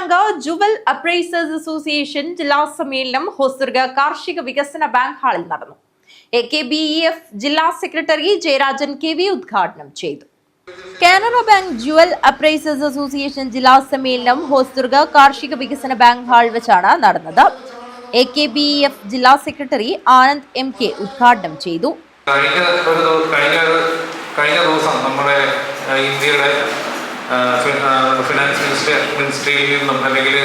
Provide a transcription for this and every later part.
Bank jewel appraisers association ജില്ലാ സമ്മേളനം ഹോസ്ദുർഗ കാർഷിക വികസന ബാങ്ക് ഹാളിൽ നടന്നു. A K B E F ജില്ലാ സെക്രട്ടറി ജയരാജൻ കെ വി ഉദ്ഘാടനം ചെയ്തു. Canara bank jewel appraisers association ജില്ലാ സമ്മേളനം ഹോസ്ദുർഗ കാർഷിക വികസന ബാങ്ക് ഹാൾ വെച്ചാണ് നടന്നത്. A K B E F ജില്ലാ സെക്രട്ടറി ആനന്ദ് എം കെ ഉദ്ഘാടനം ചെയ്തു. കഴിഞ്ഞ കഴിഞ്ഞ ദിവസം നമ്മുടെ ഇന്ത്യയുടെ ഫിനാൻസ് മിനിസ്റ്റർ മിനിസ്ട്രിയിൽ നിന്നും അല്ലെങ്കിൽ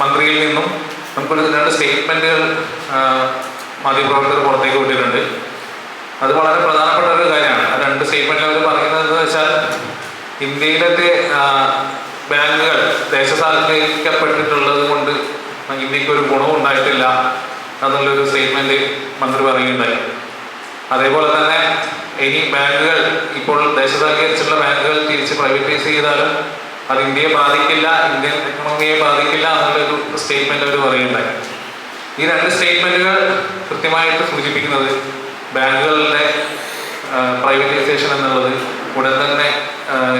മന്ത്രിയിൽ നിന്നും നമുക്കൊരു രണ്ട് സ്റ്റേറ്റ്മെന്റുകൾ മാധ്യമപ്രവർത്തകർ പുറത്തേക്ക് വിട്ടിട്ടുണ്ട് അത് വളരെ പ്രധാനപ്പെട്ട ഒരു കാര്യമാണ്. ആ രണ്ട് സ്റ്റേറ്റ്മെന്റിൽ അവർ പറയുന്നത് എന്ന് വെച്ചാൽ ഇന്ത്യയിലത്തെ ബാങ്കുകൾ ദേശസാൽക്കരിക്കപ്പെട്ടിട്ടുള്ളത് കൊണ്ട് ഇന്ത്യയ്ക്ക് ഒരു ഗുണവും ഉണ്ടായിട്ടില്ല എന്നുള്ളൊരു സ്റ്റേറ്റ്മെന്റ് മന്ത്രി പറയുകയുണ്ടായി. അതേപോലെ തന്നെ ഇനി ബാങ്കുകൾ ഇപ്പോൾ ദേശസാൽക്കരിച്ചിട്ടുള്ള ബാങ്കുകൾ തിരിച്ച് പ്രൈവറ്റൈസ് ചെയ്താലും അത് ഇന്ത്യയെ ബാധിക്കില്ല ഇന്ത്യൻ എക്കണോമിയെ ബാധിക്കില്ല എന്നുള്ളൊരു സ്റ്റേറ്റ്മെന്റ് അവർ പറയുന്നുണ്ടായി ഈ രണ്ട് സ്റ്റേറ്റ്മെന്റുകൾ കൃത്യമായിട്ട് സൂചിപ്പിക്കുന്നത് ബാങ്കുകളുടെ പ്രൈവറ്റൈസേഷൻ എന്നുള്ളത് ഉടൻ തന്നെ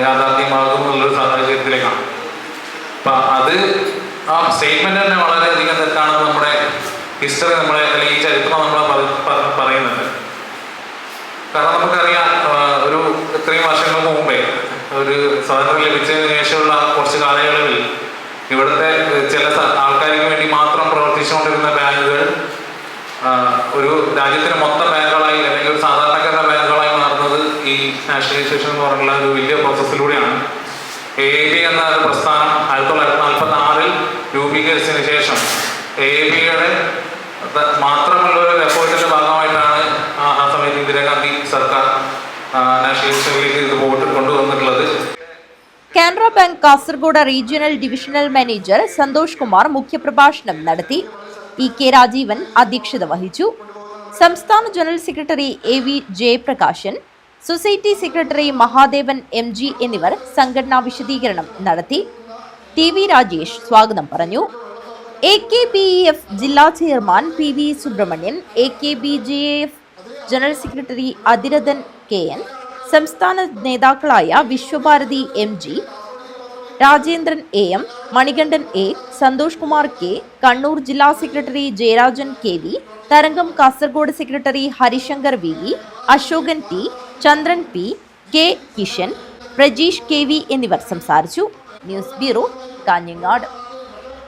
യാഥാർത്ഥ്യമാകും എന്നുള്ളൊരു സാഹചര്യത്തിലേക്കാണ്. അപ്പൊ അത് ആ സ്റ്റേറ്റ്മെന്റ് തന്നെ വളരെയധികം തെറ്റാണെന്ന് നമ്മുടെ ഹിസ്റ്ററി നമ്മളെ അല്ലെങ്കിൽ ഈ ചരിത്രം നമ്മളെ പറ- സ്വാതന്ത്ര്യം ലഭിച്ചതിന് ശേഷമുള്ള കുറച്ച് കാലയളവിൽ ഇവിടുത്തെ ചില ആൾക്കാർക്ക് വേണ്ടി മാത്രം പ്രവർത്തിച്ചുകൊണ്ടിരുന്ന ബാങ്കുകൾ ഒരു രാജ്യത്തിന് മൊത്തം ബാങ്കുകളായി അല്ലെങ്കിൽ ഒരു സാധാരണക്കാരുടെ ബാങ്കുകളായി മാറുന്നത് ഈ നാഷണലൈസേഷൻ എന്ന് പറഞ്ഞുള്ള ഒരു വലിയ പ്രോസസ്സിലൂടെയാണ്. എ ബി എന്ന ഒരു പ്രസ്ഥാനം ആയിരത്തി തൊള്ളായിരത്തി നാൽപ്പത്തി ആറിൽ രൂപീകരിച്ചതിന് ശേഷം എ ബിയുടെ മാത്രമുള്ള ഒരു എഫേർട്ടിന്റെ ഭാഗമായിട്ടാണ് ആ സമയത്ത് ഇന്ദിരാഗാന്ധി സർക്കാർ നാഷണലൈസേഷനിലേക്ക് ഇത് പോയിട്ട് കൊണ്ടുവന്നിട്ടുള്ളത്. Bank Kasaragod regional divisional manager Santhosh Kumar മുഖ്യപ്രഭാഷണം നടത്തി. ഇ കെ രാജീവൻ അധ്യക്ഷത വഹിച്ചു. സംസ്ഥാന general secretary A V Jayaprakashan society secretary Mahadevan M G എന്നിവർ സംഘടനാ വിശദീകരണം നടത്തി. ടി വി രാജേഷ് സ്വാഗതം പറഞ്ഞു. എ കെ ബി എഫ് ജില്ലാ chairman P V Subramanian A K B J F general secretary Athiradhan K N സംസ്ഥാന നേതാക്കളായ Viswabharathi M G Rajendran A M Manikandan A Santhosh Kumar K Kannur ജില്ലാ secretary Jayarajan K V തരംഗം Kasaragod secretary Harishankar V V Ashokan T Chandran P K Kishan Prajeesh K V എന്നിവർ സംസാരിച്ചു. News bureau Kanhangad.